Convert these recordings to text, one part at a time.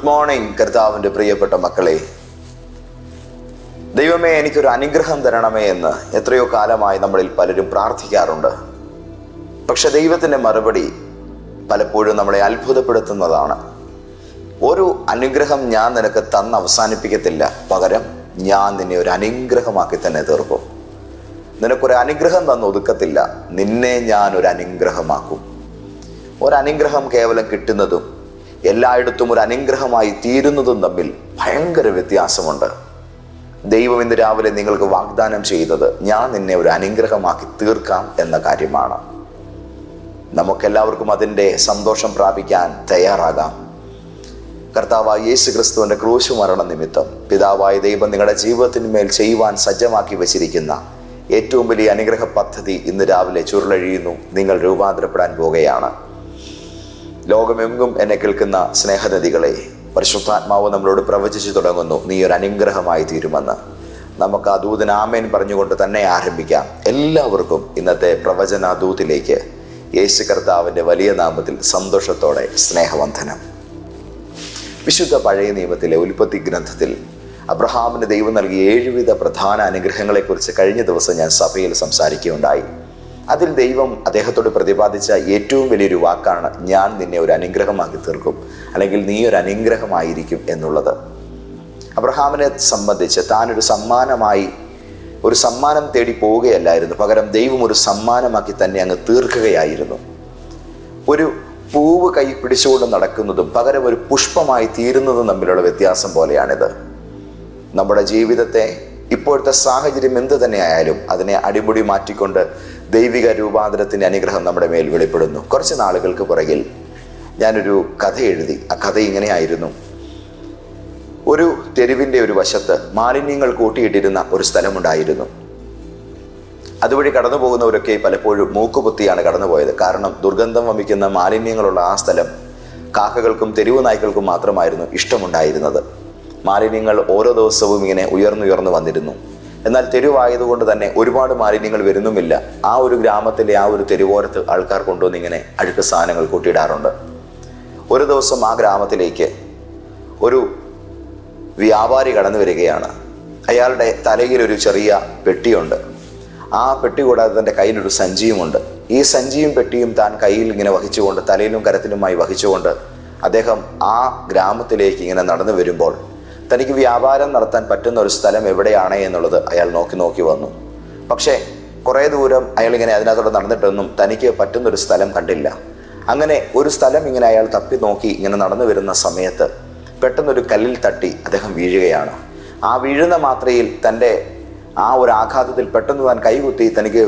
Good morning കർത്താവിന്റെ പ്രിയപ്പെട്ട മക്കളെ. ദൈവമേ എനിക്കൊരു അനുഗ്രഹം തരണമേ എന്ന് എത്രയോ കാലമായി നമ്മളിൽ പലരും പ്രാർത്ഥിക്കാറുണ്ട്. പക്ഷെ ദൈവത്തിന്റെ മറുപടി പലപ്പോഴും നമ്മളെ അത്ഭുതപ്പെടുത്തുന്നതാണ്. ഒരു അനുഗ്രഹം ഞാൻ നിനക്ക് തന്ന് അവസാനിപ്പിക്കത്തില്ല. പകരം ഞാൻ നിന്നെ ഒരു അനുഗ്രഹമാക്കി തന്നെ തീർക്കും. നിനക്കൊരു അനുഗ്രഹം തന്ന് ഒതുക്കത്തില്ല. നിന്നെ ഞാൻ ഒരു അനുഗ്രഹമാക്കും. ഒരനുഗ്രഹം കേവലം കിട്ടുന്നതും എല്ലായിടത്തും ഒരു അനുഗ്രഹമായി തീരുന്നതും തമ്മിൽ ഭയങ്കര വ്യത്യാസമുണ്ട്. ദൈവം ഇന്ന് രാവിലെ നിങ്ങൾക്ക് വാഗ്ദാനം ചെയ്തത് ഞാൻ നിന്നെ ഒരു അനുഗ്രഹമാക്കി തീർക്കാം എന്ന കാര്യമാണ്. നമുക്കെല്ലാവർക്കും അതിന്റെ സന്തോഷം പ്രാപിക്കാൻ തയ്യാറാകാം. കർത്താവായ യേശു ക്രിസ്തുവിന്റെ ക്രൂശ് മരണ നിമിത്തം പിതാവായ ദൈവം നിങ്ങളുടെ ജീവിതത്തിന്മേൽ ചെയ്യുവാൻ സജ്ജമാക്കി വച്ചിരിക്കുന്ന ഏറ്റവും വലിയ അനുഗ്രഹ പദ്ധതി ഇന്ന് രാവിലെ ചുരുളഴിയുന്നു. നിങ്ങൾ രൂപാന്തരപ്പെടാൻ പോകുകയാണ് ലോകമെങ്ങും എന്നെ കേൾക്കുന്ന സ്നേഹനദികളെ പരിശുദ്ധാത്മാവ് നമ്മളോട് പ്രവചിച്ചു തുടങ്ങുന്നു. നീ ഒരു അനുഗ്രഹമായി തീരുമെന്ന്. നമുക്ക് ആ ദൂതൻ ആമേൻ പറഞ്ഞുകൊണ്ട് തന്നെ ആരംഭിക്കാം. എല്ലാവർക്കും ഇന്നത്തെ പ്രവചന ദൂതിലേക്ക് യേശു കർത്താവിന്റെ വലിയ നാമത്തിൽ സന്തോഷത്തോടെ സ്നേഹവന്ധനം വിശുദ്ധ പഴയ നിയമത്തിലെ ഉൽപ്പത്തി ഗ്രന്ഥത്തിൽ അബ്രഹാമിന് ദൈവം നൽകിയ ഏഴുവിധ പ്രധാന അനുഗ്രഹങ്ങളെക്കുറിച്ച് കഴിഞ്ഞ ദിവസം ഞാൻ സഭയിൽ സംസാരിക്കുകയുണ്ടായി. അതിൽ ദൈവം അദ്ദേഹത്തോട് പ്രതിപാദിച്ച ഏറ്റവും വലിയൊരു വാക്കാണ് ഞാൻ നിന്നെ ഒരു അനുഗ്രഹമാക്കി തീർക്കും അല്ലെങ്കിൽ നീ ഒരു അനുഗ്രഹമായിരിക്കും എന്നുള്ളത്. അബ്രഹാമിനെ സംബന്ധിച്ച് താനൊരു സമ്മാനമായി ഒരു സമ്മാനം തേടി പോവുകയല്ലായിരുന്നു. പകരം ദൈവം ഒരു സമ്മാനമാക്കി തന്നെ അങ്ങ് തീർക്കുകയായിരുന്നു. ഒരു പൂവ് കൈ പിടിച്ചുകൊണ്ട് നടക്കുന്നതും പകരം ഒരു പുഷ്പമായി തീരുന്നതും തമ്മിലുള്ള വ്യത്യാസം പോലെയാണിത്. നമ്മുടെ ജീവിതത്തെ ഇപ്പോഴത്തെ സാഹചര്യം എന്ത് തന്നെയായാലും അതിനെ അടിമുടി മാറ്റിക്കൊണ്ട് ദൈവിക രൂപാന്തരത്തിന്റെ അനുഗ്രഹം നമ്മുടെ മേൽ വെളിപ്പെടുന്നു. കുറച്ച് നാളുകൾക്ക് പുറകിൽ ഞാനൊരു കഥ എഴുതി. ആ കഥ ഇങ്ങനെയായിരുന്നു. ഒരു തെരുവിന്റെ ഒരു വശത്ത് മാലിന്യങ്ങൾ കൂട്ടിയിട്ടിരുന്ന ഒരു സ്ഥലമുണ്ടായിരുന്നു. അതുവഴി കടന്നു പോകുന്നവരൊക്കെ പലപ്പോഴും മൂക്കുപൊത്തിയാണ് കടന്നുപോയത്. കാരണം ദുർഗന്ധം വമിക്കുന്ന മാലിന്യങ്ങളുള്ള ആ സ്ഥലം കാക്കകൾക്കും തെരുവ് നായ്ക്കൾക്കും മാത്രമായിരുന്നു ഇഷ്ടമുണ്ടായിരുന്നത്. മാലിന്യങ്ങൾ ഓരോ ദിവസവും ഇങ്ങനെ ഉയർന്നുയർന്നു വന്നിരുന്നു. എന്നാൽ തെരുവായതുകൊണ്ട് തന്നെ ഒരുപാട് മാലിന്യങ്ങൾ വരുന്നുമില്ല. ആ ഒരു ഗ്രാമത്തിലെ ആ ഒരു തെരുവോരത്ത് ആൾക്കാർ കൊണ്ടുവന്ന് ഇങ്ങനെ അഴുക്ക് സാധനങ്ങൾ കൂട്ടിയിടാറുണ്ട്. ഒരു ദിവസം ആ ഗ്രാമത്തിലേക്ക് ഒരു വ്യാപാരി കടന്നു വരികയാണ്. അയാളുടെ തലയിൽ ഒരു ചെറിയ പെട്ടിയുണ്ട്. ആ പെട്ടി കൂടാതെ തന്റെ കയ്യിലൊരു സഞ്ചിയുമുണ്ട്. ഈ സഞ്ചിയും പെട്ടിയും താൻ കയ്യിൽ ഇങ്ങനെ വഹിച്ചുകൊണ്ട് തലയിലും കരത്തിലുമായി വഹിച്ചുകൊണ്ട് അദ്ദേഹം ആ ഗ്രാമത്തിലേക്ക് ഇങ്ങനെ നടന്നു വരുമ്പോൾ തനിക്ക് വ്യാപാരം നടത്താൻ പറ്റുന്ന ഒരു സ്ഥലം എവിടെയാണ് എന്നുള്ളത് അയാൾ നോക്കി നോക്കി വന്നു. പക്ഷേ കുറേ ദൂരം അയാൾ ഇങ്ങനെ അതിനകത്തോടെ നടന്നിട്ടൊന്നും തനിക്ക് പറ്റുന്ന ഒരു സ്ഥലം കണ്ടില്ല. അങ്ങനെ ഒരു സ്ഥലം ഇങ്ങനെ അയാൾ തപ്പി നോക്കി ഇങ്ങനെ നടന്നു വരുന്ന സമയത്ത് പെട്ടെന്നൊരു കല്ലിൽ തട്ടി അദ്ദേഹം വീഴുകയാണ്. ആ വീഴുന്ന മാത്രയിൽ തന്റെ ആ ഒരു ആഘാതത്തിൽ പെട്ടെന്ന് താൻ കൈകുത്തി തനിക്ക്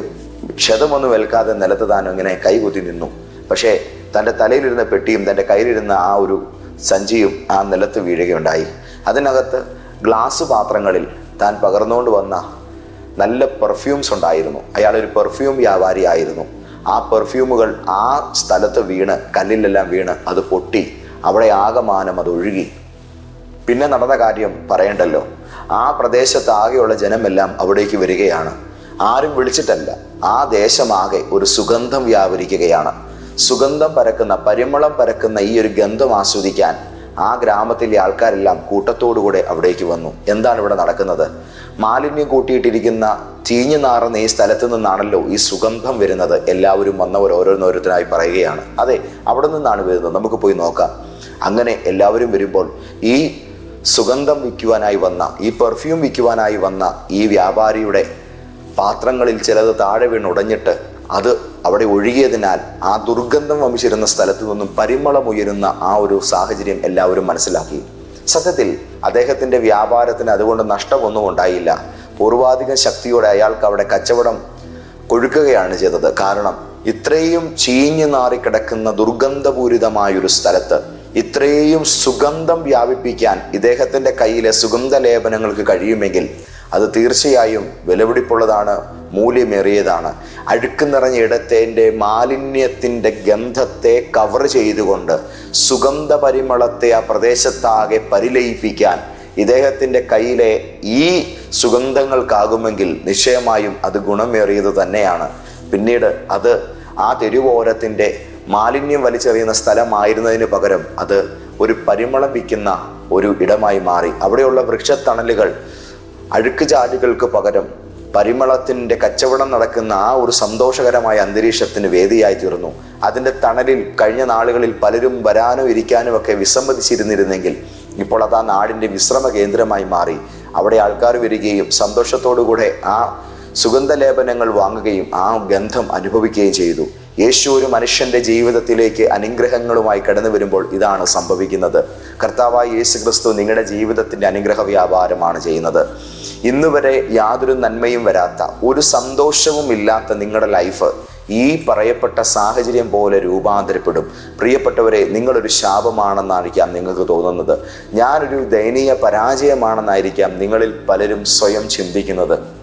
ക്ഷതമൊന്നും ഏൽക്കാതെ നിലത്ത് താൻ ഇങ്ങനെ കൈകുത്തി നിന്നു. പക്ഷേ തന്റെ തലയിലിരുന്ന പെട്ടിയും തന്റെ കയ്യിലിരുന്ന ആ ഒരു സഞ്ചിയും ആ നിലത്ത് വീഴുകയുണ്ടായി. അതിനകത്ത് ഗ്ലാസ് പാത്രങ്ങളിൽ താൻ പകർന്നുകൊണ്ട് വന്ന നല്ല പെർഫ്യൂംസ് ഉണ്ടായിരുന്നു. അയാളൊരു പെർഫ്യൂം വ്യാപാരിയായിരുന്നു ആ പെർഫ്യൂമുകൾ ആ സ്ഥലത്ത് വീണ് കല്ലിലെല്ലാം വീണ് അത് പൊട്ടി. അവിടെ ആകമാനം അത് ഒഴുകി. പിന്നെ നടന്ന കാര്യം പറയണ്ടല്ലോ. ആ പ്രദേശത്ത് ആകെയുള്ള ജനമെല്ലാം അവിടേക്ക് വരികയാണ്. ആരും വിളിച്ചിട്ടല്ല. ആ ദേശമാകെ ഒരു സുഗന്ധം വ്യാപരിക്കുകയാണ്. സുഗന്ധം പരക്കുന്ന പരിമളം പരക്കുന്ന ഈ ഒരു ഗന്ധം ആസ്വദിക്കാൻ ആ ഗ്രാമത്തിലെ ആൾക്കാരെല്ലാം കൂട്ടത്തോടുകൂടെ അവിടേക്ക് വന്നു. എന്താണ് ഇവിടെ നടക്കുന്നത്? മാലിന്യം കൂട്ടിയിട്ടിരിക്കുന്ന ചീഞ്ഞു നാറുന്ന ഈ സ്ഥലത്ത് നിന്നാണല്ലോ ഈ സുഗന്ധം വരുന്നത്. എല്ലാവരും വന്നവർ ഓരോന്നോരോരുത്തരായി പറയുകയാണ്. അതെ അവിടെ നിന്നാണ് വരുന്നത്. നമുക്ക് പോയി നോക്കാം. അങ്ങനെ എല്ലാവരും വരുമ്പോൾ ഈ സുഗന്ധം വിൽക്കുവാനായി വന്ന ഈ പെർഫ്യൂം വിൽക്കുവാനായി വന്ന ഈ വ്യാപാരിയുടെ പാത്രങ്ങളിൽ ചിലത് താഴെ വീണ് ഉടഞ്ഞിട്ട് അത് അവിടെ ഒഴുകിയതിനാൽ ആ ദുർഗന്ധം വമിച്ചിരുന്ന സ്ഥലത്തു നിന്നും പരിമളമുയരുന്ന ആ ഒരു സാഹചര്യം എല്ലാവരും മനസ്സിലാക്കി. സത്യത്തിൽ അദ്ദേഹത്തിന്റെ വ്യാപാരത്തിന് അതുകൊണ്ട് നഷ്ടമൊന്നും ഉണ്ടായില്ല. പൂർവാധിക ശക്തിയോടെ അയാൾക്ക് അവിടെ കച്ചവടം കൊഴുക്കുകയാണ് ചെയ്തത്. കാരണം ഇത്രയും ചീഞ്ഞു നാറിക്കിടക്കുന്ന ദുർഗന്ധപൂരിതമായൊരു സ്ഥലത്ത് ഇത്രയും സുഗന്ധം വ്യാപിപ്പിക്കാൻ ഇദ്ദേഹത്തിന്റെ കയ്യിലെ സുഗന്ധ ലേപനങ്ങൾക്ക് കഴിയുമെങ്കിൽ അത് തീർച്ചയായും വിലപിടിപ്പുള്ളതാണ് മൂല്യമേറിയതാണ്. അഴുക്ക് നിറഞ്ഞ ഇടത്തേന്റെ മാലിന്യത്തിന്റെ ഗന്ധത്തെ കവർ ചെയ്തുകൊണ്ട് സുഗന്ധ പരിമളത്തെ ആ പ്രദേശത്താകെ പരിലയിപ്പിക്കാൻ ഇദ്ദേഹത്തിന്റെ കയ്യിലെ ഈ സുഗന്ധങ്ങൾക്കാകുമെങ്കിൽ നിശ്ചയമായും അത് ഗുണമേറിയത് തന്നെയാണ്. പിന്നീട് അത് ആ തെരുവോരത്തിന്റെ മാലിന്യം വലിച്ചെറിയുന്ന സ്ഥലമായിരുന്നതിന് പകരം അത് ഒരു പരിമളം വിൽക്കുന്ന ഒരു ഇടമായി മാറി. അവിടെയുള്ള വൃക്ഷത്തണലുകൾ അഴുക്ക് ചാലുകൾക്ക് പകരം പരിമളത്തിന്റെ കച്ചവടം നടക്കുന്ന ആ ഒരു സന്തോഷകരമായ അന്തരീക്ഷത്തിന് വേദിയായി തീർന്നു. അതിന്റെ തണലിൽ കഴിഞ്ഞ നാളുകളിൽ പലരും വരാനോ ഇരിക്കാനോ ഒക്കെ വിസമ്മതിച്ചിരുന്നിരുന്നെങ്കിൽ ഇപ്പോൾ അത് ആ നാടിന്റെ വിശ്രമ കേന്ദ്രമായി മാറി. അവിടെ ആൾക്കാർ വരികയും സന്തോഷത്തോടുകൂടെ ആ സുഗന്ധലേപനങ്ങൾ വാങ്ങുകയും ആ ഗന്ധം അനുഭവിക്കുകയും ചെയ്തു. യേശു ഒരു മനുഷ്യന്റെ ജീവിതത്തിലേക്ക് അനുഗ്രഹങ്ങളുമായി കടന്നു വരുമ്പോൾ ഇതാണ് സംഭവിക്കുന്നത്. കർത്താവായ യേശു ക്രിസ്തു നിങ്ങളുടെ ജീവിതത്തിന്റെ അനുഗ്രഹ വ്യാപാരമാണ് ചെയ്യുന്നത്. ഇന്ന് വരെ യാതൊരു നന്മയും വരാത്ത ഒരു സന്തോഷവും ഇല്ലാത്ത നിങ്ങളുടെ ലൈഫ് ഈ പറയപ്പെട്ട സാഹചര്യം പോലെ രൂപാന്തരപ്പെടും. പ്രിയപ്പെട്ടവരെ നിങ്ങളൊരു ശാപമാണെന്നായിരിക്കാം നിങ്ങൾക്ക് തോന്നുന്നത്. ഞാനൊരു ദയനീയ പരാജയമാണെന്നായിരിക്കാം നിങ്ങളിൽ പലരും സ്വയം ചിന്തിക്കുന്നത്.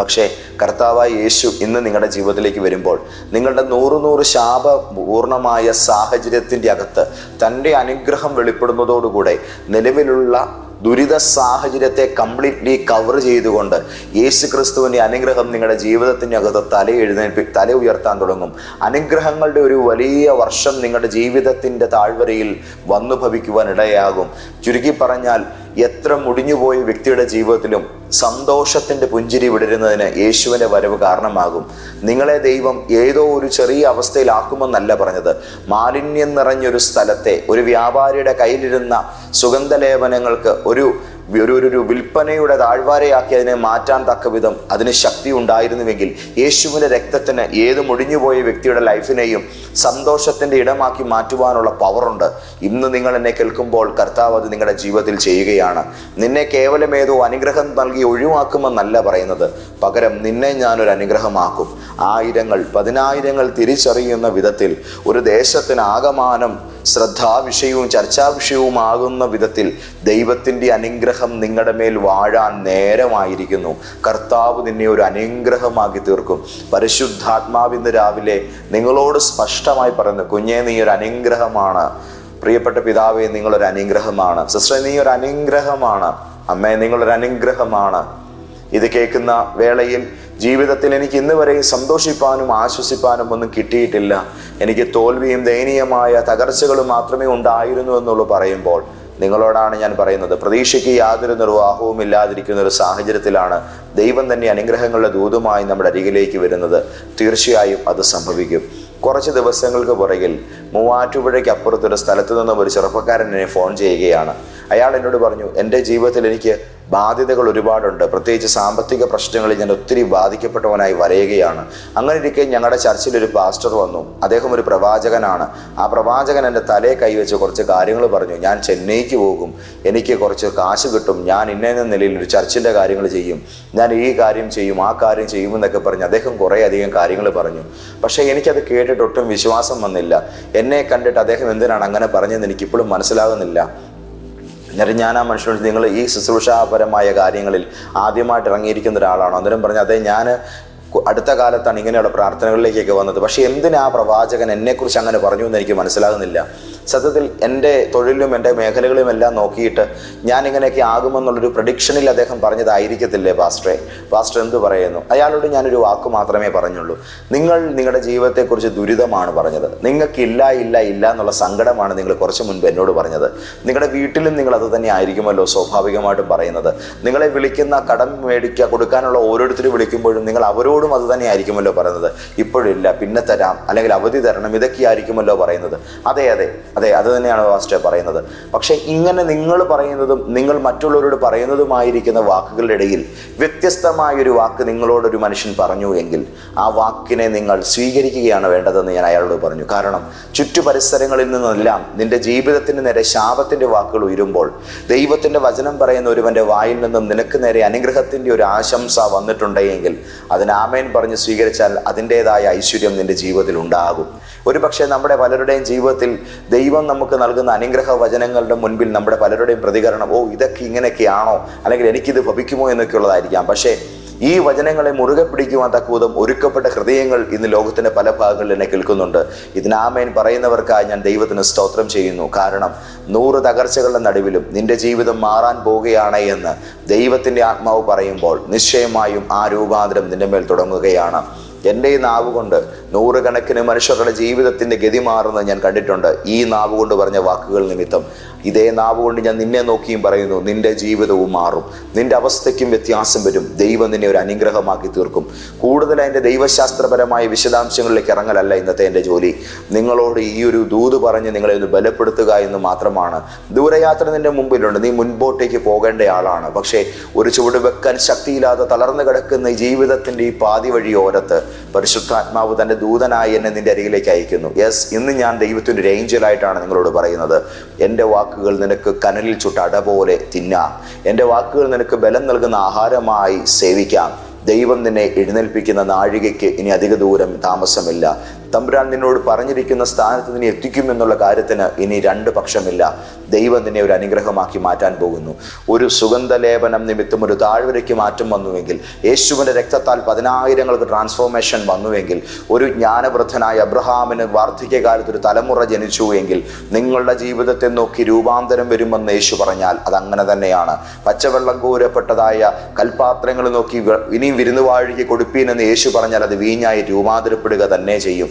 പക്ഷേ കർത്താവായ യേശു ഇന്ന് നിങ്ങളുടെ ജീവിതത്തിലേക്ക് വരുമ്പോൾ നിങ്ങളുടെ നൂറ് നൂറ് ശാപപൂർണമായ സാഹചര്യത്തിന്റെ അകത്ത് തന്റെ അനുഗ്രഹം വെളിപ്പെടുന്നതോടുകൂടെ നിലവിലുള്ള ദുരിത സാഹചര്യത്തെ കംപ്ലീറ്റ്ലി കവർ ചെയ്തുകൊണ്ട് യേശു ക്രിസ്തുവിന്റെ അനുഗ്രഹം നിങ്ങളുടെ ജീവിതത്തിനകത്ത് തല എഴുന്നേൽപ്പി തല ഉയർത്താൻ തുടങ്ങും. അനുഗ്രഹങ്ങളുടെ ഒരു വലിയ വർഷം നിങ്ങളുടെ ജീവിതത്തിന്റെ താഴ്വരയിൽ വന്നു ഭവിക്കുവാൻ ഇടയാകും ചുരുക്കി പറഞ്ഞാൽ എത്ര മുടിഞ്ഞുപോയ വ്യക്തിയുടെ ജീവിതത്തിലും സന്തോഷത്തിന്റെ പുഞ്ചിരി വിടരുന്നതിന് യേശുവിന്റെ വരവ് കാരണമാകും. നിങ്ങളെ ദൈവം ഏതോ ഒരു ചെറിയ അവസ്ഥയിലാക്കുമെന്നല്ല പറഞ്ഞത്. മാലിന്യം നിറഞ്ഞൊരു സ്ഥലത്തെ ഒരു വ്യാപാരിയുടെ കയ്യിലിരുന്ന സുഗന്ധലേപനങ്ങൾക്ക് ഒരു ഒരു ഒരു വിൽപ്പനയുടെ താഴ്വാരയാക്കി അതിനെ മാറ്റാൻ തക്ക വിധം അതിന് ശക്തി ഉണ്ടായിരുന്നുവെങ്കിൽ യേശുവിന്റെ രക്തത്തിന് ഏത് മുടിഞ്ഞുപോയ വ്യക്തിയുടെ ലൈഫിനെയും സന്തോഷത്തിന്റെ ഇടമാക്കി മാറ്റുവാനുള്ള പവറുണ്ട് ഇന്ന് നിങ്ങൾ എന്നെ കേൾക്കുമ്പോൾ കർത്താവ് അത് നിങ്ങളുടെ ജീവിതത്തിൽ ചെയ്യുകയാണ്. നിന്നെ കേവലം ഏതോ അനുഗ്രഹം നൽകി ഒഴിവാക്കുമെന്നല്ല പറയുന്നത്. പകരം നിന്നെ ഞാനൊരു അനുഗ്രഹമാക്കും. ആയിരങ്ങൾ പതിനായിരങ്ങൾ തിരിച്ചറിയുന്ന വിധത്തിൽ ഒരു ദേശത്തിന് ആകമാനം ശ്രദ്ധാവിഷയവും ചർച്ചാ വിഷയവുമാകുന്ന വിധത്തിൽ ദൈവത്തിന്റെ അനുഗ്രഹം നിങ്ങളുടെ മേൽ വാഴാൻ നേരമായിരിക്കുന്നു. കർത്താവ് നിന്നെ ഒരു അനുഗ്രഹമാക്കി തീർക്കും. പരിശുദ്ധാത്മാവിന്ന് രാവിലെ നിങ്ങളോട് സ്പഷ്ടമായി പറയുന്നു കുഞ്ഞെ നീ ഒരു അനുഗ്രഹമാണ്. പ്രിയപ്പെട്ട പിതാവെ നിങ്ങളൊരു അനുഗ്രഹമാണ്. സിസ്റ്റർ നീ ഒരു അനുഗ്രഹമാണ്. അമ്മേ നിങ്ങളൊരു അനുഗ്രഹമാണ്. ഇത് കേൾക്കുന്ന വേളയിൽ ജീവിതത്തിൽ എനിക്ക് ഇന്ന് വരെയും സന്തോഷിപ്പാനും ആശ്വസിപ്പാനും ഒന്നും കിട്ടിയിട്ടില്ല. എനിക്ക് തോൽവിയും ദയനീയമായ തകർച്ചകളും മാത്രമേ ഉണ്ടായിരുന്നു എന്നുള്ളൂ പറയുമ്പോൾ നിങ്ങളോടാണ് ഞാൻ പറയുന്നത്. പ്രതീക്ഷയ്ക്ക് യാതൊരു നിർവാഹവും ഇല്ലാതിരിക്കുന്ന ഒരു സാഹചര്യത്തിലാണ് ദൈവം തന്നെ അനുഗ്രഹങ്ങളുടെ ദൂതുമായി നമ്മുടെ അരികിലേക്ക് വരുന്നത്. തീർച്ചയായും അത് സംഭവിക്കും. കുറച്ച് ദിവസങ്ങൾക്ക് പുറകിൽ മൂവാറ്റുപുഴയ്ക്ക് അപ്പുറത്തൊരു സ്ഥലത്തു നിന്നും ഒരു ചെറുപ്പക്കാരൻ എന്നെ ഫോൺ ചെയ്യുകയാണ്. അയാൾ എന്നോട് പറഞ്ഞു എന്റെ ജീവിതത്തിൽ എനിക്ക് ബാധ്യതകൾ ഒരുപാടുണ്ട്. പ്രത്യേകിച്ച് സാമ്പത്തിക പ്രശ്നങ്ങളിൽ ഞാൻ ഒത്തിരി ബാധിക്കപ്പെട്ടവനായി വരയുകയാണ്. അങ്ങനെ ഇരിക്കെ ഞങ്ങളുടെ ചർച്ചിൽ ഒരു പാസ്റ്റർ വന്നു. അദ്ദേഹം ഒരു പ്രവാചകനാണ്. ആ പ്രവാചകൻ എന്റെ തലയെ കൈവച്ച് കുറച്ച് കാര്യങ്ങൾ പറഞ്ഞു. ഞാൻ ചെന്നൈക്ക് പോകും. എനിക്ക് കുറച്ച് കാശ് കിട്ടും. ഞാൻ ഇന്ന നിലയിൽ ഒരു ചർച്ചിന്റെ കാര്യങ്ങൾ ചെയ്യും. ഞാൻ ഈ കാര്യം ചെയ്യും ആ കാര്യം ചെയ്യും എന്നൊക്കെ പറഞ്ഞ് അദ്ദേഹം കുറേ അധികം കാര്യങ്ങൾ പറഞ്ഞു. പക്ഷേ എനിക്കത് കേട്ടിട്ട് ഒട്ടും വിശ്വാസം വന്നില്ല. എന്നെ കണ്ടിട്ട് അദ്ദേഹം എന്തിനാണ് അങ്ങനെ പറഞ്ഞതെന്ന് എനിക്കിപ്പോഴും മനസ്സിലാകുന്നില്ല എന്നിട്ട് ഞാൻ ആ മനുഷ്യനോട് നിങ്ങൾ ഈ ശുശ്രൂഷാപരമായ കാര്യങ്ങളിൽ ആദ്യമായിട്ട് ഇറങ്ങിയിരിക്കുന്ന ഒരാളാണോ? അന്നേരം പറഞ്ഞു അതെ ഞാൻ അടുത്ത കാലത്താണ് ഇങ്ങനെയുള്ള പ്രാർത്ഥനകളിലേക്കൊക്കെ വന്നത്. പക്ഷേ എന്തിനാ പ്രവാചകൻ എന്നെക്കുറിച്ച് അങ്ങനെ പറഞ്ഞു എന്ന് എനിക്ക് മനസ്സിലാകുന്നില്ല. സത്യത്തിൽ എന്റെ തൊഴിലും എന്റെ മേഖലകളും എല്ലാം നോക്കിയിട്ട് ഞാൻ ഇങ്ങനെയൊക്കെ ആകുമെന്നുള്ളൊരു പ്രഡിക്ഷനിൽ അദ്ദേഹം പറഞ്ഞതായിരിക്കത്തില്ലേ പാസ്റ്ററെ? പാസ്റ്റർ എന്ത് പറയുന്നു? അയാളോട് ഞാനൊരു വാക്ക് മാത്രമേ പറഞ്ഞുള്ളൂ. നിങ്ങൾ നിങ്ങളുടെ ജീവിതത്തെക്കുറിച്ച് ദുരിതമാണ് പറഞ്ഞത്. നിങ്ങൾക്കില്ല ഇല്ല ഇല്ല എന്നുള്ള സങ്കടമാണ് നിങ്ങൾ കുറച്ച് മുൻപ് എന്നോട് പറഞ്ഞത്. നിങ്ങളുടെ വീട്ടിലും നിങ്ങൾ അത് തന്നെ ആയിരിക്കുമല്ലോ സ്വാഭാവികമായിട്ടും പറയുന്നത്. നിങ്ങളെ വിളിക്കുന്ന കടം മേടിക്കുക കൊടുക്കാനുള്ള ഓരോരുത്തരും വിളിക്കുമ്പോഴും നിങ്ങൾ അവരോടും അത് തന്നെ ആയിരിക്കുമല്ലോ പറയുന്നത്. ഇപ്പോഴില്ല പിന്നെ തരാം. അല്ലെങ്കിൽ അവധി തരണം ഇതൊക്കെ ആയിരിക്കുമല്ലോ പറയുന്നത്. അതെ അതെ അതെ അത് തന്നെയാണ് വാസ്റ്റർ പറയുന്നത്. പക്ഷേ ഇങ്ങനെ നിങ്ങൾ പറയുന്നതും നിങ്ങൾ മറ്റുള്ളവരോട് പറയുന്നതുമായിരിക്കുന്ന വാക്കുകളുടെ ഇടയിൽ വ്യത്യസ്തമായൊരു വാക്ക് നിങ്ങളോടൊരു മനുഷ്യൻ പറഞ്ഞു എങ്കിൽ ആ വാക്കിനെ നിങ്ങൾ സ്വീകരിക്കുകയാണ് വേണ്ടതെന്ന് ഞാൻ അയാളോട് പറഞ്ഞു. കാരണം ചുറ്റുപരിസരങ്ങളിൽ നിന്നെല്ലാം നിന്റെ ജീവിതത്തിന് നേരെ ശാപത്തിന്റെ വാക്കുകൾ ഉയരുമ്പോൾ ദൈവത്തിന്റെ വചനം പറയുന്ന ഒരുവന്റെ വായിൽ നിന്നും നിനക്ക് നേരെ അനുഗ്രഹത്തിന്റെ ഒരു ആശംസ വന്നിട്ടുണ്ടെങ്കിൽ അതിന് ആമേൻ പറഞ്ഞ് സ്വീകരിച്ചാൽ അതിന്റെതായ ഐശ്വര്യം നിന്റെ ജീവിതത്തിൽ ഉണ്ടാകും. ഒരു പക്ഷേ നമ്മുടെ പലരുടെയും ജീവിതത്തിൽ ദൈവം നമുക്ക് നൽകുന്ന അനുഗ്രഹ വചനങ്ങളുടെ മുൻപിൽ നമ്മുടെ പലരുടെയും പ്രതികരണം ഓ ഇതൊക്കെ ഇങ്ങനെയൊക്കെയാണോ? അല്ലെങ്കിൽ എനിക്കിത് ഭവിക്കുമോ? എന്നൊക്കെ ഉള്ളതായിരിക്കാം പക്ഷേ ഈ വചനങ്ങളെ മുറുകെ പിടിക്കുവാൻ തക്കൂതം ഒരുക്കപ്പെട്ട ഹൃദയങ്ങൾ ഇന്ന് ലോകത്തിന്റെ പല ഭാഗങ്ങളിൽ എന്നെ കേൾക്കുന്നുണ്ട്. ഇതിനാമേൻ പറയുന്നവർക്കായി ഞാൻ ദൈവത്തിന് സ്തോത്രം ചെയ്യുന്നു. കാരണം നൂറ് തകർച്ചകളുടെ നടുവിലും നിന്റെ ജീവിതം മാറാൻ പോവുകയാണ് എന്ന് ദൈവത്തിന്റെ ആത്മാവ് പറയുമ്പോൾ നിശ്ചയമായും ആ രൂപാന്തരം നിന്റെ മേൽ തുടങ്ങുകയാണ്. എന്റെ ഈ നാവ് കൊണ്ട് നൂറുകണക്കിന് മനുഷ്യരുടെ ജീവിതത്തിന്റെ ഗതി മാറുന്നത് ഞാൻ കണ്ടിട്ടുണ്ട്. ഈ നാവ് കൊണ്ട് പറഞ്ഞ വാക്കുകൾ നിമിത്തം. ഇതേ നാവ് കൊണ്ട് ഞാൻ നിന്നെ നോക്കിയും പറയുന്നു നിന്റെ ജീവിതവും മാറും. നിന്റെ അവസ്ഥയ്ക്കും വ്യത്യാസം വരും. ദൈവം നിന്നെ ഒരു അനുഗ്രഹമാക്കി തീർക്കും. കൂടുതൽ അതിന്റെ ദൈവശാസ്ത്രപരമായ വിശദാംശങ്ങളിലേക്ക് ഇറങ്ങലല്ല ഇന്നത്തെ എന്റെ ജോലി. നിങ്ങളോട് ഈ ഒരു ദൂത് പറഞ്ഞ് നിങ്ങളെ ഒന്ന് ബലപ്പെടുത്തുക എന്ന് മാത്രമാണ്. ദൂരയാത്ര നിന്റെ മുമ്പിലുണ്ട്. നീ മുൻപോട്ടേക്ക് പോകേണ്ട ആളാണ്. പക്ഷേ ഒരു ചുവട് വെക്കാൻ ശക്തിയില്ലാതെ തളർന്നു കിടക്കുന്ന ജീവിതത്തിന്റെ ഈ പാതി വഴി ഓരത്ത് പരിശുദ്ധാത്മാവ് തന്റെ ദൂതനായി എന്നെ നിന്റെ അരികിലേക്ക് അയക്കുന്നു. യെസ് ഇന്ന് ഞാൻ ദൈവത്തിന്റെ ഒരു ഏഞ്ചലായിട്ടാണ് നിങ്ങളോട് പറയുന്നത്. എന്റെ വാക്കുകൾ നിനക്ക് കനലിൽ ചുട്ട അട പോലെ തിന്നാം. എന്റെ വാക്കുകൾ നിനക്ക് ബലം നൽകുന്ന ആഹാരമായി സേവിക്കാം. ദൈവം നിന്നെ എഴുന്നേൽപ്പിക്കുന്ന നാഴികയ്ക്ക് ഇനി അധിക ദൂരം താമസമില്ല. തമ്പുരാൻ നിന്നോട് പറഞ്ഞിരിക്കുന്ന സ്ഥാനത്ത് നിന്നെ എത്തിക്കുമെന്നുള്ള കാര്യത്തിന് ഇനി രണ്ട് പക്ഷമില്ല. ദൈവം നിന്നെ ഒരു അനുഗ്രഹമാക്കി മാറ്റാൻ പോകുന്നു. ഒരു സുഗന്ധലേപനം നിമിത്തം ഒരു താഴ്വരയ്ക്ക് മാറ്റം വന്നുവെങ്കിൽ യേശുവിന്റെ രക്തത്താൽ പതിനായിരങ്ങൾക്ക് ട്രാൻസ്ഫോർമേഷൻ വന്നുവെങ്കിൽ ഒരു ജ്ഞാനവൃദ്ധനായ അബ്രഹാമിന് വാർദ്ധക്യകാലത്ത് ഒരു തലമുറ ജനിച്ചു എങ്കിൽ നിങ്ങളുടെ ജീവിതത്തെ നോക്കി രൂപാന്തരം വരുമെന്ന് യേശു പറഞ്ഞാൽ അതങ്ങനെ തന്നെയാണ്. പച്ചവെള്ളം കൂരപ്പെട്ടതായ കൽപാത്രങ്ങൾ നോക്കി ഇനിയും വിരുന്നുവാഴിക്ക് കൊടുപ്പീനെന്ന് യേശു പറഞ്ഞാൽ അത് വീഞ്ഞായി രൂപാന്തരപ്പെടുക തന്നെ ചെയ്യും.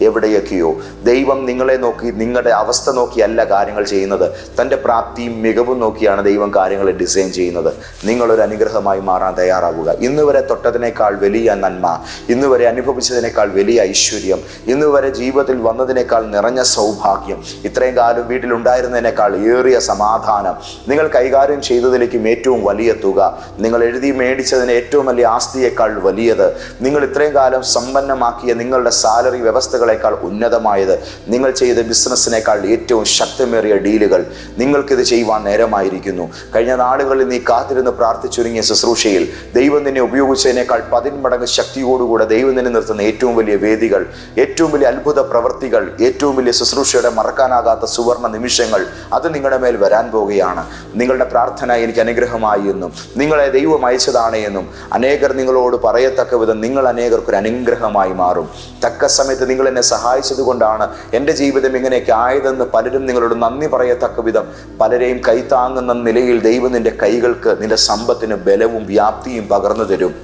എവിടെയൊക്കെയോ. ദൈവം നിങ്ങളെ നോക്കി നിങ്ങളുടെ അവസ്ഥ നോക്കിയല്ല കാര്യങ്ങൾ ചെയ്യുന്നത്. തന്റെ പ്രാപ്തിയും മികവും നോക്കിയാണ് ദൈവം കാര്യങ്ങളെ ഡിസൈൻ ചെയ്യുന്നത്. നിങ്ങളൊരു അനുഗ്രഹമായി മാറാൻ തയ്യാറാകുക ഇന്ന് വരെ തൊട്ടതിനേക്കാൾ വലിയ നന്മ ഇന്ന് വരെ അനുഭവിച്ചതിനേക്കാൾ വലിയ ഐശ്വര്യം ഇന്ന് വരെ ജീവിതത്തിൽ വന്നതിനേക്കാൾ നിറഞ്ഞ സൗഭാഗ്യം ഇത്രയും കാലം വീട്ടിലുണ്ടായിരുന്നതിനേക്കാൾ ഏറിയ സമാധാനം നിങ്ങൾ കൈകാര്യം ചെയ്തതിലേക്കും ഏറ്റവും വലിയ തുക നിങ്ങൾ എഴുതി മേടിച്ചതിന് ഏറ്റവും വലിയ ആസ്തിയേക്കാൾ വലിയത് നിങ്ങൾ ഇത്രയും കാലം സമ്പന്നമാക്കിയ നിങ്ങളുടെ സാലറി വ്യവസ്ഥകളെക്കാൾ ഉന്നതമായത് നിങ്ങൾ ചെയ്ത ബിസിനസ്സിനേക്കാൾ ഏറ്റവും ശക്തമേറിയ ഡീലുകൾ നിങ്ങൾക്കിത് ചെയ്യുവാൻ നേരമായിരിക്കുന്നു. കഴിഞ്ഞ നാളുകളിൽ നീ കാത്തിരുന്ന് പ്രാർത്ഥിച്ചൊരുങ്ങിയ ശുശ്രൂഷയിൽ ദൈവം നിന്നെ ഉപയോഗിച്ചതിനേക്കാൾ പതിന്മടങ്ങ് ശക്തിയോടുകൂടെ ദൈവം നിന്നെ നിർത്തുന്ന ഏറ്റവും വലിയ വേദികൾ ഏറ്റവും വലിയ അത്ഭുത പ്രവൃത്തികൾ ഏറ്റവും വലിയ ശുശ്രൂഷയുടെ മറക്കാനാകാത്ത സുവർണ നിമിഷങ്ങൾ അത് നിങ്ങളുടെ മേൽ വരാൻ പോവുകയാണ്. നിങ്ങളുടെ പ്രാർത്ഥന എനിക്ക് അനുഗ്രഹമായി എന്നും നിങ്ങളെ ദൈവം അയച്ചതാണ് എന്നും അനേകർ നിങ്ങളോട് പറയത്തക്ക വിധം നിങ്ങൾ അനേകർക്കൊരു അനുഗ്രഹമായി മാറും. തക്ക സമയത്ത് നിങ്ങൾ എന്നെ സഹായിച്ചത് കൊണ്ടാണ് എന്റെ ജീവിതം ഇങ്ങനെയൊക്കെ ആയതെന്ന് പലരും നിങ്ങളോട് നന്ദി പറയത്തക്ക വിധം. പലരെയും കൈത്താങ്ങുന്ന നിലയിൽ ദൈവം നിന്റെ കൈകൾക്ക് നിന്റെ സമ്പത്തിന് ബലവും വ്യാപ്തിയും പകർന്നു തരും.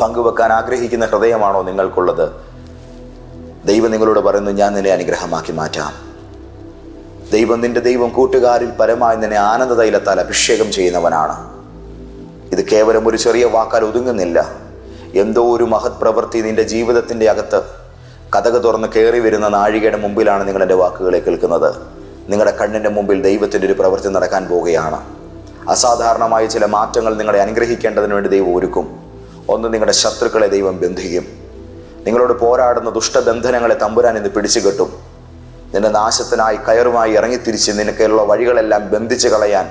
പങ്കുവെക്കാൻ ആഗ്രഹിക്കുന്ന ഹൃദയമാണോ നിങ്ങൾക്കുള്ളത്? ദൈവം നിങ്ങളോട് പറയുന്നു ഞാൻ നിന്നെ അനുഗ്രഹമാക്കി മാറ്റാം. ദൈവം നിന്റെ ദൈവം കൂട്ടുകാരിൽ പരമായി നിന്നെ ആനന്ദ തൈലത്താൽ അഭിഷേകം ചെയ്യുന്നവനാണ്. ഇത് കേവലം ഒരു ചെറിയ വാക്കാൽ ഒതുങ്ങുന്നില്ല. എന്തോ ഒരു മഹത് പ്രവൃത്തി നിന്റെ ജീവിതത്തിന്റെ അകത്ത് കഥക തുറന്ന് കയറി വരുന്ന നാഴികയുടെ മുമ്പിലാണ് നിങ്ങൾ എന്റെ വാക്കുകളെ കേൾക്കുന്നത്. നിങ്ങളുടെ കണ്ണിന്റെ മുമ്പിൽ ദൈവത്തിന്റെ ഒരു പ്രവൃത്തി നടക്കാൻ പോവുകയാണ്. അസാധാരണമായ ചില മാറ്റങ്ങൾ നിങ്ങളെ അനുഗ്രഹിക്കേണ്ടതിന് വേണ്ടി ദൈവം ഒരുക്കും. ഒന്ന് നിങ്ങളുടെ ശത്രുക്കളെ ദൈവം ബന്ധിക്കും. നിങ്ങളോട് പോരാടുന്ന ദുഷ്ടബന്ധനങ്ങളെ തമ്പുരാൻ ഇന്ന് പിടിച്ചു കെട്ടും. നിന്റെ നാശത്തിനായി കയറുമായി ഇറങ്ങിത്തിരിച്ച് നിനക്കുള്ള വഴികളെല്ലാം ബന്ധിച്ചു കളയാൻ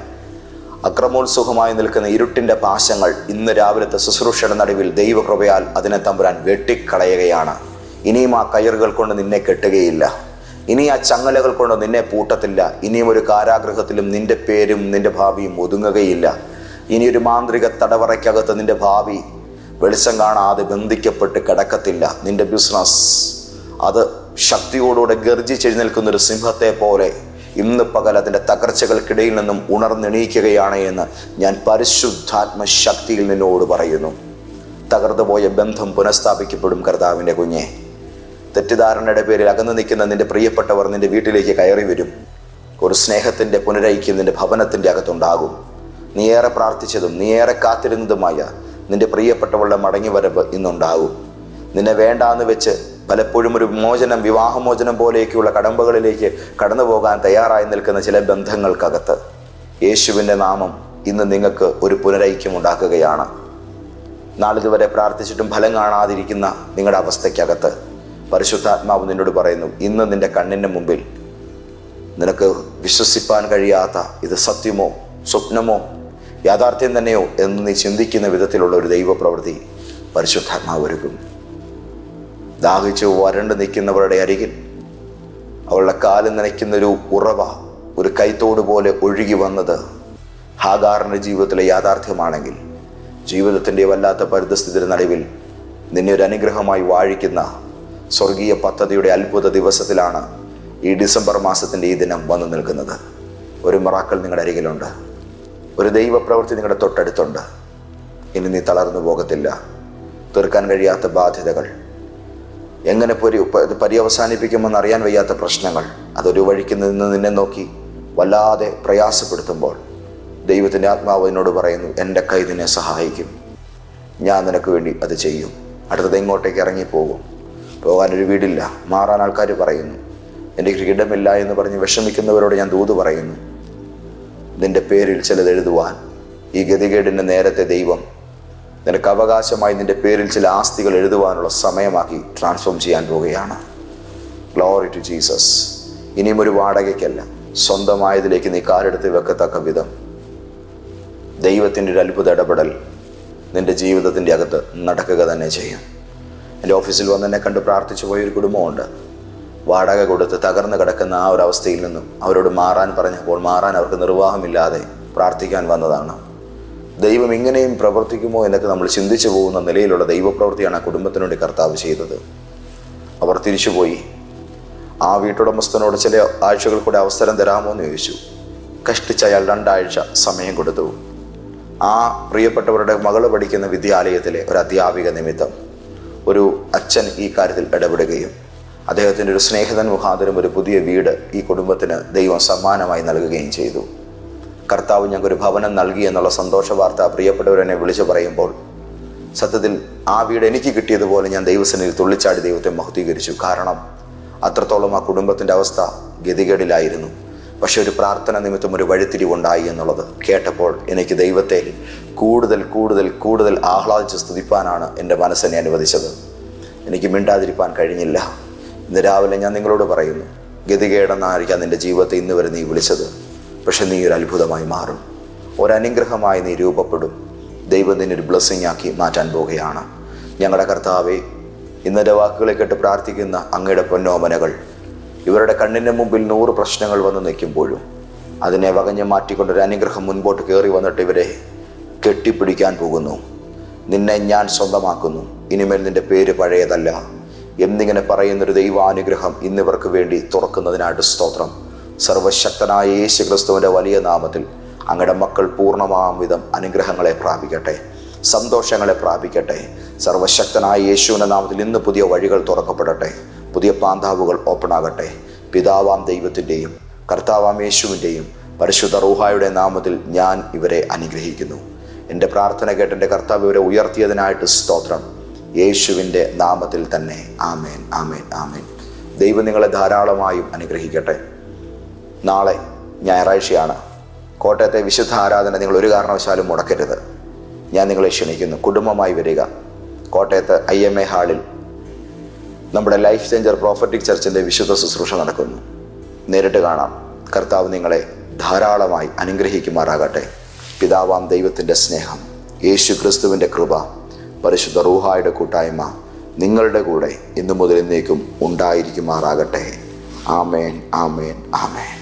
അക്രമോത്സുഖമായി നിൽക്കുന്ന ഇരുട്ടിന്റെ പാശങ്ങൾ ഇന്ന് രാവിലത്തെ ശുശ്രൂഷയുടെ നടുവിൽ ദൈവകൃപയാൽ അതിനെ തമ്പുരാൻ വെട്ടിക്കളയുകയാണ്. ഇനിയും ആ കയറുകൾ കൊണ്ട് നിന്നെ കെട്ടുകയില്ല. ഇനി ആ ചങ്ങലകൾ കൊണ്ട് നിന്നെ പൂട്ടത്തില്ല. ഇനിയും ഒരു കാരാഗ്രഹത്തിലും നിന്റെ പേരും നിന്റെ ഭാവിയും ഒതുങ്ങുകയില്ല. ഇനി ഒരു മാന്ത്രിക തടവറയ്ക്കകത്ത് നിന്റെ ഭാവി വെളിച്ചം കാണാതെ ബന്ധിക്കപ്പെട്ട് കിടക്കത്തില്ല. നിന്റെ ബിസിനസ് അത് ശക്തിയോടുകൂടെ ഗർജിച്ചെഴുന്നേൽക്കുന്ന ഒരു സിംഹത്തെ പോലെ ഇന്ന് പകൽ അതിന്റെ തകർച്ചകൾക്കിടയിൽ നിന്നും ഉണർന്നെണീക്കുകയാണ് എന്ന് ഞാൻ പരിശുദ്ധാത്മ ശക്തിയിൽ നിന്നോട് പറയുന്നു. തകർന്നുപോയ ബന്ധം പുനഃസ്ഥാപിക്കപ്പെടും കർത്താവിന്റെ കുഞ്ഞെ. തെറ്റിദ്ധാരണയുടെ പേരിൽ അകന്നു നിൽക്കുന്ന നിന്റെ പ്രിയപ്പെട്ടവർ നിന്റെ വീട്ടിലേക്ക് കയറി വരും. ഒരു സ്നേഹത്തിന്റെ പുനരൈക്യം നിന്റെ ഭവനത്തിന്റെ അകത്തുണ്ടാകും. നീ ഏറെ പ്രാർത്ഥിച്ചതും നീ ഏറെ കാത്തിരുന്നതുമായ നിന്റെ പ്രിയപ്പെട്ടവളുടെ മടങ്ങിവരവ് ഇന്നുണ്ടാകും. നിന്നെ വേണ്ടാന്ന് വെച്ച് പലപ്പോഴും ഒരു മോചനം വിവാഹമോചനം പോലെയൊക്കെയുള്ള കടമ്പകളിലേക്ക് കടന്നു പോകാൻ തയ്യാറായി നിൽക്കുന്ന ചില ബന്ധങ്ങൾക്കകത്ത് യേശുവിന്റെ നാമം ഇന്ന് നിങ്ങൾക്ക് ഒരു പുനരൈക്യം ഉണ്ടാക്കുകയാണ്. നാളിതുവരെ പ്രാർത്ഥിച്ചിട്ടും ഫലം കാണാതിരിക്കുന്ന നിങ്ങളുടെ അവസ്ഥയ്ക്കകത്ത് പരിശുദ്ധാത്മാവ് നിന്നോട് പറയുന്നു ഇന്ന് നിന്റെ കണ്ണിന്റെ മുമ്പിൽ നിനക്ക് വിശ്വസിപ്പാൻ കഴിയാത്ത ഇത് സത്യമോ സ്വപ്നമോ യാഥാർത്ഥ്യം തന്നെയോ എന്ന് നീ ചിന്തിക്കുന്ന വിധത്തിലുള്ള ഒരു ദൈവപ്രവൃത്തി പരിശുദ്ധാത്മാവ് ഒരുക്കും. ദാഹിച്ച് വരണ്ട് നിൽക്കുന്നവരുടെ അരികിൽ അവളുടെ കാൽ നനയ്ക്കുന്ന ഒരു ഉറവ ഒരു കൈത്തോട് പോലെ ഒഴുകി വന്നത് ഹാഗാറിന്റെ ജീവിതത്തിലെ യാഥാർത്ഥ്യമാണെങ്കിൽ ജീവിതത്തിന്റെ വല്ലാത്ത പരിതസ്ഥിതിയുടെ നടുവിൽ നിന്നെ ഒരു അനുഗ്രഹമായി വാഴിക്കുന്ന സ്വർഗീയ പദ്ധതിയുടെ അത്ഭുത ദിവസത്തിലാണ് ഈ ഡിസംബർ മാസത്തിന്റെ ഈ ദിനം വന്നു നിൽക്കുന്നത്. ഒരു മറാക്കൽ നിങ്ങളുടെ അരികിലുണ്ട്. ഒരു ദൈവപ്രവൃത്തി നിങ്ങളുടെ തൊട്ടടുത്തുണ്ട്. ഇനി നീ തളർന്നു പോകത്തില്ല. തീർക്കാൻ കഴിയാത്ത ബാധ്യതകൾ. എങ്ങനെ പൊരി പര്യവസാനിപ്പിക്കുമെന്ന് അറിയാൻ വയ്യാത്ത പ്രശ്നങ്ങൾ. അതൊരു വഴിക്ക് നിന്ന് നിന്നെ നോക്കി വല്ലാതെ പ്രയാസപ്പെടുത്തുമ്പോൾ ദൈവത്തിന്റെ ആത്മാവ് എന്നോട് പറയുന്നു എന്റെ കൈ നിന്നെ സഹായിക്കും. ഞാൻ നിനക്ക് വേണ്ടി അത് ചെയ്യും. അടുത്തത് എങ്ങോട്ടേക്ക് ഇറങ്ങിപ്പോകും. പോകാനൊരു വീടില്ല. മാറാൻ ആൾക്കാർ പറയുന്നു. എന്റെ ഇടമില്ല എന്ന് പറഞ്ഞ് വിഷമിക്കുന്നവരോട് ഞാൻ ദൂത് പറയുന്നു. നിന്റെ പേരിൽ ചിലത് എഴുതുവാൻ. ഈ ഗതികേടിന്റെ നേരത്തെ ദൈവം നിനക്ക് അവകാശമായി നിന്റെ പേരിൽ ചില ആസ്തികൾ എഴുതുവാനുള്ള സമയമാക്കി ട്രാൻസ്ഫോം ചെയ്യാൻ പോവുകയാണ്. Glory to Jesus. ഇനിയും ഒരു വാടകയ്ക്കല്ല. സ്വന്തമായതിലേക്ക് നീ കാലെടുത്ത് വെക്കത്തക്ക വിധം. ദൈവത്തിന്റെ ഒരു അത്ഭുത ഇടപെടൽ നിന്റെ ജീവിതത്തിന്റെ അകത്ത് നടക്കുക തന്നെ ചെയ്യും. എന്റെ ഓഫീസിൽ വന്ന് എന്നെ കണ്ട് പ്രാർത്ഥിച്ചു പോയൊരു കുടുംബമുണ്ട്. വാടക കൊടുത്ത് തകർന്നു കിടക്കുന്ന ആ ഒരു അവസ്ഥയിൽ നിന്നും അവരോട് മാറാൻ പറഞ്ഞപ്പോൾ മാറാൻ അവർക്ക് നിർവാഹമില്ലാതെ പ്രാർത്ഥിക്കാൻ വന്നതാണ്. ദൈവം ഇങ്ങനെയും പ്രവർത്തിക്കുമോ എന്നൊക്കെ നമ്മൾ ചിന്തിച്ചു പോകുന്ന നിലയിലുള്ള ദൈവപ്രവൃത്തിയാണ് ആ കുടുംബത്തിനുവേണ്ടി കർത്താവ് ചെയ്തത്. അവർ തിരിച്ചുപോയി. ആ വീട്ടുടമസ്ഥനോട് ചില ആഴ്ചകൾ കൂടെ അവസരം തരാമോ എന്ന് ചോദിച്ചു. കഷ്ടിച്ച് അയാൾ രണ്ടാഴ്ച സമയം കൊടുത്തു. ആ പ്രിയപ്പെട്ടവരുടെ മകൾ പഠിക്കുന്ന വിദ്യാലയത്തിലെ ഒരു അധ്യാപിക നിമിത്തം ഒരു അച്ഛൻ ഈ കാര്യത്തിൽ ഇടപെടുകയും അദ്ദേഹത്തിന്റെ ഒരു സ്നേഹിതൻ മുഖാന്തരം ഒരു പുതിയ വീട് ഈ കുടുംബത്തിന് ദൈവം സമ്മാനമായി നൽകുകയും ചെയ്തു. കർത്താവ് ഞങ്ങൾക്കൊരു ഭവനം നൽകി എന്നുള്ള സന്തോഷ വാർത്ത പ്രിയപ്പെട്ടവരെന്നെ വിളിച്ചു പറയുമ്പോൾ സത്യത്തിൽ ആ വീട് എനിക്ക് കിട്ടിയതുപോലെ ഞാൻ ദൈവസേനയിൽ തുള്ളിച്ചാടി ദൈവത്തെ മഹത്വീകരിച്ചു. കാരണം അത്രത്തോളം ആ കുടുംബത്തിന്റെ അവസ്ഥ ഗതികേടിലായിരുന്നു. പക്ഷെ ഒരു പ്രാർത്ഥന നിമിത്തം ഒരു വഴിത്തിരിവുണ്ടായി എന്നുള്ളത് കേട്ടപ്പോൾ എനിക്ക് ദൈവത്തെ കൂടുതൽ കൂടുതൽ കൂടുതൽ ആഹ്ലാദിച്ച് സ്തുതിപ്പാനാണ് എന്റെ മനസ്സിനെ അനുവദിച്ചത്. എനിക്ക് മിണ്ടാതിരിപ്പാൻ കഴിഞ്ഞില്ല. ഇന്ന് രാവിലെ ഞാൻ നിങ്ങളോട് പറയുന്നു ഗതികേടെന്നായിരിക്കാം നിന്റെ ജീവിതത്തെ ഇന്ന് വരെ നീ വിളിച്ചത്. പക്ഷെ നീ ഒരു അത്ഭുതമായി മാറും. ഒരനുഗ്രഹമായി നീ രൂപപ്പെടും. ദൈവം നിന്നെ ഒരു ബ്ലെസ്സിങ് ആക്കി മാറ്റാൻ പോവുകയാണ്. ഞങ്ങളുടെ കർത്താവെ ഇന്നത്തെ വാക്കുകളെ കേട്ട് പ്രാർത്ഥിക്കുന്ന അങ്ങയുടെ പൊന്നോമനകൾ ഇവരുടെ കണ്ണിന്റെ മുമ്പിൽ നൂറ് പ്രശ്നങ്ങൾ വന്ന് നിൽക്കുമ്പോഴും അതിനെ വകഞ്ഞ് മാറ്റിക്കൊണ്ടൊരു അനുഗ്രഹം മുൻപോട്ട് കയറി വന്നിട്ട് ഇവരെ കെട്ടിപ്പിടിക്കാൻ പോകുന്നു. നിന്നെ ഞാൻ സ്വന്തമാക്കുന്നു. ഇനിമേൽ നിന്റെ പേര് പഴയതല്ല. എന്നിങ്ങനെ പറയുന്നൊരു ദൈവാനുഗ്രഹം ഇന്നിവർക്ക് വേണ്ടി തുറക്കുന്നതിനായിട്ട് സ്തോത്രം. സർവശക്തനായ യേശു ക്രിസ്തുവിന്റെ വലിയ നാമത്തിൽ അങ്ങയുടെ മക്കൾ പൂർണമാം വിധം അനുഗ്രഹങ്ങളെ പ്രാപിക്കട്ടെ. സന്തോഷങ്ങളെ പ്രാപിക്കട്ടെ. സർവശക്തനായ യേശുവിന്റെ നാമത്തിൽ ഇന്ന് പുതിയ വഴികൾ തുറക്കപ്പെടട്ടെ. പുതിയ പാന്താവുകൾ ഓപ്പൺ ആകട്ടെ പിതാവാം ദൈവത്തിന്റെയും കർത്താവാം യേശുവിന്റെയും പരിശുദ്ധ റൂഹായുടെ നാമത്തിൽ ഞാൻ ഇവരെ അനുഗ്രഹിക്കുന്നു. എന്റെ പ്രാർത്ഥന കേട്ട് എന്റെ കർത്താവ് ഇവരെ ഉയർത്തിയതിനായിട്ട് സ്തോത്രം. യേശുവിന്റെ നാമത്തിൽ തന്നെ ആമേൻ ആമേൻ ആമേൻ. ദൈവം നിങ്ങളെ ധാരാളമായും അനുഗ്രഹിക്കട്ടെ. നാളെ ഞായറാഴ്ചയാണ്. കോട്ടയത്തെ വിശുദ്ധ ആരാധന നിങ്ങൾ ഒരു കാരണവശാലും മുടക്കരുത്. ഞാൻ നിങ്ങളെ ക്ഷണിക്കുന്നു. കുടുംബമായി വരിക. കോട്ടയത്ത് ഐ എം എ ഹാളിൽ നമ്മുടെ ലൈഫ് ചേഞ്ചർ പ്രോഫറ്റിക് ചർച്ചിന്റെ വിശുദ്ധ ശുശ്രൂഷ നടക്കുന്നു. നേരിട്ട് കാണാം. കർത്താവ് നിങ്ങളെ ധാരാളമായി അനുഗ്രഹിക്കുമാറാകട്ടെ. പിതാവാം ദൈവത്തിന്റെ സ്നേഹം യേശു ക്രിസ്തുവിന്റെ കൃപ പരിശുദ്ധ റൂഹായുടെ കൂട്ടായ്മ നിങ്ങളുടെ കൂടെ ഇന്നു മുതൽ എന്നേക്കും ഉണ്ടായിരിക്കുമാറാകട്ടെ. ആമേൻ ആമേൻ ആമേൻ.